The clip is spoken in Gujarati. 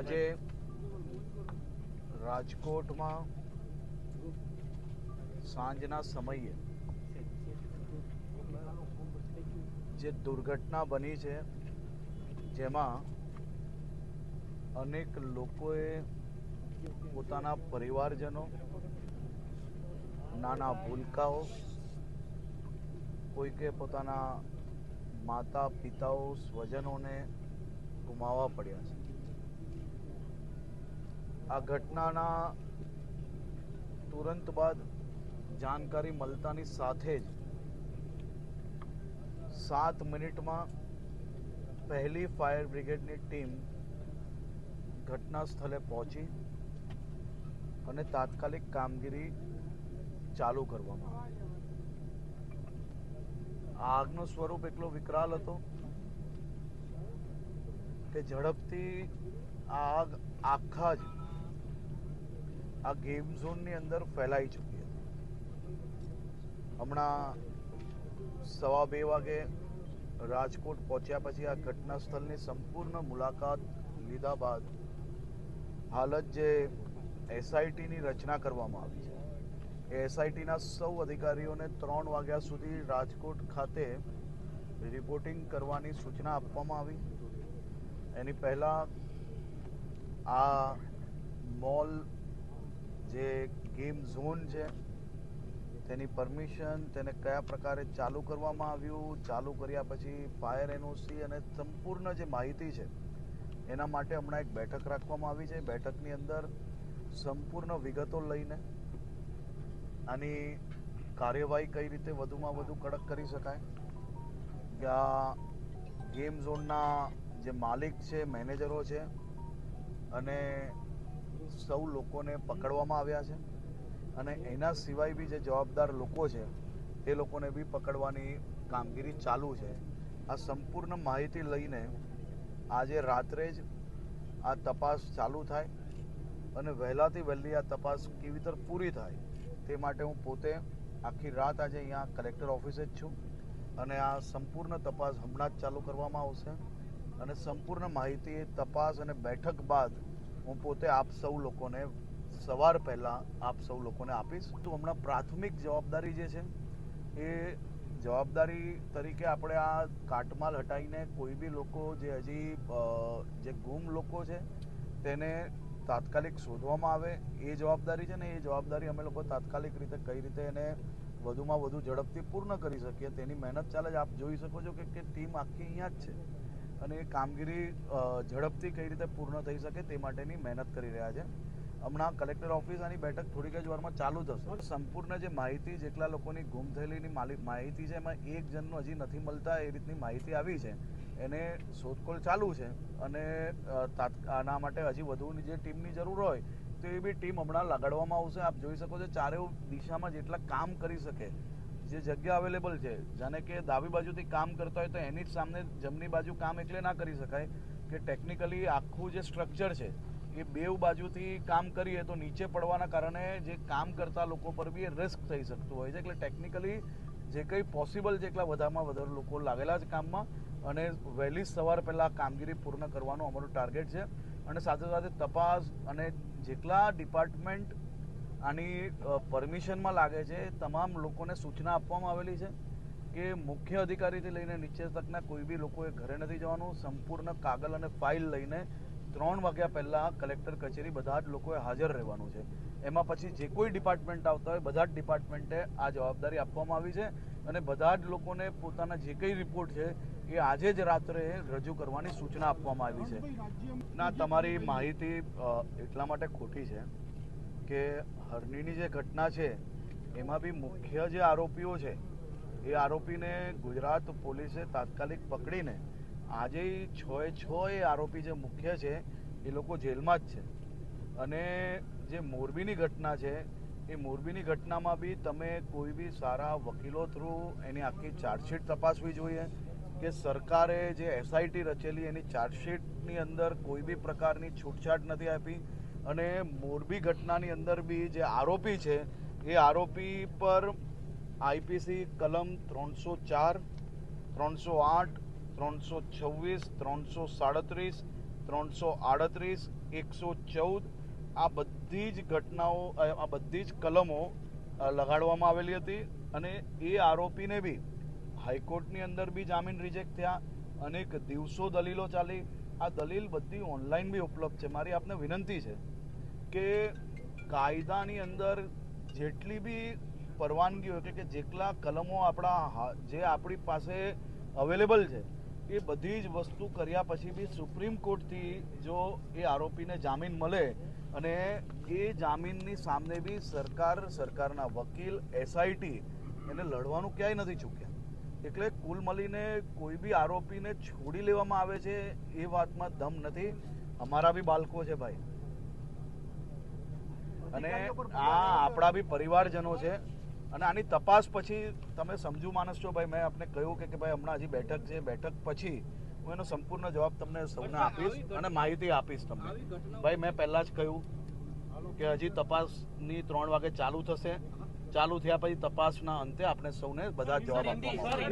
આજે રાજકોટમાં સાંજના સમયે જે દુર્ઘટના બની છે, જેમાં અનેક લોકોએ પોતાના પરિવારજનો, નાના ભૂલકાઓ, કોઈકે પોતાના માતા પિતાઓ સ્વજનોને ગુમાવવા પડ્યા છે. આ ઘટનાના તુરંત બાદ જાણકારી મળતાની સાથે જ સાત મિનિટમાં પહેલી ફાયર બ્રિગેડની ટીમ ઘટના સ્થળે પહોંચી અને તાત્કાલિક કામગીરી ચાલુ કરવામાં આવી. આગનું સ્વરૂપ એટલો વિકરાલ હતો કે ઝડપથી આગ આખા જ આ ગેમ ઝોનની અંદર ફેલાઈ ચૂકી હતી. હમણાં સવા બે વાગે રાજકોટ પહોંચ્યા પછી આ ઘટના સ્થળની સંપૂર્ણ મુલાકાત લીધા બાદ હાલત જ એસઆઈટીની રચના કરવામાં આવી છે. એ એસઆઈટીના સૌ અધિકારીઓને ત્રણ વાગ્યા સુધી રાજકોટ ખાતે રિપોર્ટિંગ કરવાની સૂચના આપવામાં આવી. એની પહેલાં આ મોલ જે ગેમ ઝોન છે, તેની પરમિશન તેને કયા પ્રકારે ચાલુ કરવામાં આવ્યું, ચાલુ કર્યા પછી ફાયર એનઓસી અને સંપૂર્ણ જે માહિતી છે, એના માટે હમણાં એક બેઠક રાખવામાં આવી છે. બેઠકની અંદર સંપૂર્ણ વિગતો લઈને આની કાર્યવાહી કઈ રીતે વધુમાં વધુ કડક કરી શકાય, કે આ ગેમ ઝોનના જે માલિક છે, મેનેજરો છે, અને સૌ લોકોને પકડવામાં આવ્યા છે અને એના સિવાય બી જે જવાબદાર લોકો છે, એ લોકોને બી પકડવાની કામગીરી ચાલુ છે. આ સંપૂર્ણ માહિતી લઈને આજે રાત્રે જ આ તપાસ ચાલુ થાય અને વહેલાથી વહેલી આ તપાસ કેવી રીતે પૂરી થાય તે માટે હું પોતે આખી રાત આજે અહીંયા કલેક્ટર ઓફિસે જ છું અને આ સંપૂર્ણ તપાસ હમણાં જ ચાલુ કરવામાં આવશે અને સંપૂર્ણ માહિતી, તપાસ અને બેઠક બાદ હું પોતે આપ સૌ લોકોને સવાર પહેલાં આપ સૌ લોકોને આપીશ. તો હમણાં પ્રાથમિક જવાબદારી જે છે, એ જવાબદારી તરીકે આપણે આ કાટમાલ હટાવીને કોઈ બી લોકો જે હજી જે ગુમ લોકો છે, તેને તાત્કાલિક શોધવામાં આવે. એ જવાબદારી છે ને એ જવાબદારી અમે લોકો તાત્કાલિક રીતે કઈ રીતે એને વધુમાં વધુ ઝડપથી પૂર્ણ કરી શકીએ તેની મહેનત ચાલે જ આપ જોઈ શકો છો કે ટીમ આખી અહીંયા જ છે. અને એ કામગીરી ઝડપથી કઈ રીતે પૂર્ણ થઈ શકે તે માટેની મહેનત કરી રહ્યા છે. હમણાં કલેક્ટર ઓફિસ આની બેઠક થોડીક જ વારમાં ચાલુ થશે સંપૂર્ણ જે માહિતી જેટલા લોકોની ગુમ થયેલીની માહિતી છે એમાં એક જણનું હજી નથી મળતા એ રીતની માહિતી આવી છે. એને શોધખોળ ચાલુ છે અને આના માટે હજી વધુની જે ટીમની જરૂર હોય તો એ બી ટીમ હમણાં લગાડવામાં આવશે. આપ જોઈ શકો છો ચારે દિશામાં જેટલા કામ કરી શકે જે જગ્યા અવેલેબલ છે, જાણે કે ડાબી બાજુથી કામ કરતા હોય તો એની જ સામે જમણી બાજુ કામ એટલે ના કરી શકાય, કે ટેકનિકલી આખું જે સ્ટ્રક્ચર છે, એ બેઉ બાજુથી કામ કરીએ તો નીચે પડવાના કારણે જે કામ કરતા લોકો પર બી રિસ્ક થઈ શકતું હોય છે. એટલે ટેકનિકલી જે કંઈ પોસિબલ છે એટલા વધારેમાં વધારે લોકો લાગેલા છે કામમાં અને વહેલી સવાર પહેલાં કામગીરી પૂર્ણ કરવાનું અમારું ટાર્ગેટ છે. અને સાથે સાથે તપાસ અને જેટલા ડિપાર્ટમેન્ટ આની પરમિશનમાં લાગે છે, તમામ લોકોને સૂચના આપવામાં આવેલી છે કે મુખ્ય અધિકારીથી લઈને નીચે તકના કોઈ બી લોકોએ ઘરે નથી જવાનું. સંપૂર્ણ કાગળ અને ફાઇલ લઈને ત્રણ વાગ્યા પહેલાં કલેક્ટર કચેરી બધા જ લોકોએ હાજર રહેવાનું છે. એમાં પછી જે કોઈ ડિપાર્ટમેન્ટ આવતા હોય, બધા જ ડિપાર્ટમેન્ટે આ જવાબદારી આપવામાં આવી છે અને બધા જ લોકોને પોતાના જે કંઈ રિપોર્ટ છે એ આજે જ રાત્રે રજૂ કરવાની સૂચના આપવામાં આવી છે. ના, તમારી માહિતી એટલા માટે ખોટી છે. કે હરણીની જે ઘટના છે, એમાં બી મુખ્ય જે આરોપીઓ છે, એ આરોપીને ગુજરાત પોલીસે તાત્કાલિક પકડીને આજે છ એ છ એ આરોપી જે મુખ્ય છે, એ લોકો જેલમાં જ છે. અને જે મોરબીની ઘટના છે, એ મોરબીની ઘટનામાં બી તમે કોઈ બી સારા વકીલો થ્રુ એની આખી ચાર્જશીટ તપાસવી જોઈએ, કે સરકારે જે એસઆઈટી રચેલી એની ચાર્જશીટની અંદર કોઈ બી પ્રકારની છૂટછાટ નથી આપી અને મોરબી ઘટનાની અંદર બી જે આરોપી છે, એ આરોપી પર આઈપીસી કલમ ત્રણસો ચાર, ત્રણસો આઠ, ત્રણસો છવ્વીસ, ત્રણસો સાડત્રીસ, ત્રણસો આડત્રીસ, એકસો ચૌદ, આ બધી જ ઘટનાઓ આ બધી જ કલમો લગાડવામાં આવેલી હતી અને એ આરોપીને બી હાઈકોર્ટની અંદર બી જામીન રિજેક્ટ થયા, અનેક દિવસો દલીલો ચાલી. આ દલીલ બધી ઓનલાઈન બી ઉપલબ્ધ છે. મારી આપને વિનંતી છે કે કાયદાની અંદર જેટલી બી પરવાનગીઓ એટલે કે જેટલા કલમો આપણા જે આપણી પાસે અવેલેબલ છે, એ બધી જ વસ્તુ કર્યા પછી બી સુપ્રીમ કોર્ટથી જો એ આરોપીને જામીન મળે અને એ જામીનની સામે બી સરકાર, સરકારના વકીલ એસઆઈટી એને લડવાનું ક્યાંય નથી ચૂક્યા. એટલે કુલ મળીને કોઈ બી આરોપીને છોડી લેવામાં આવે છે એ વાતમાં દમ નથી. અમારા બી બાળકો છે ભાઈ. અને આ આપણા બી પરિવારજનો છે. અને આની તપાસ પછી તમે સમજુ માણસ છો ભાઈ મેં આપને કહ્યું કે ભાઈ હમણાં હજી બેઠક છે બેઠક પછી હું એનો સંપૂર્ણ જવાબ તમને સૌને આપીશ અને માહિતી આપીશ તમને. ભાઈ મેં પહેલાં જ કહ્યું કે હજી તપાસની ત્રણ વાગે ચાલુ થશે. ચાલુ થયા પછી તપાસના અંતે આપણે સૌને બધા જવાબ આવશે.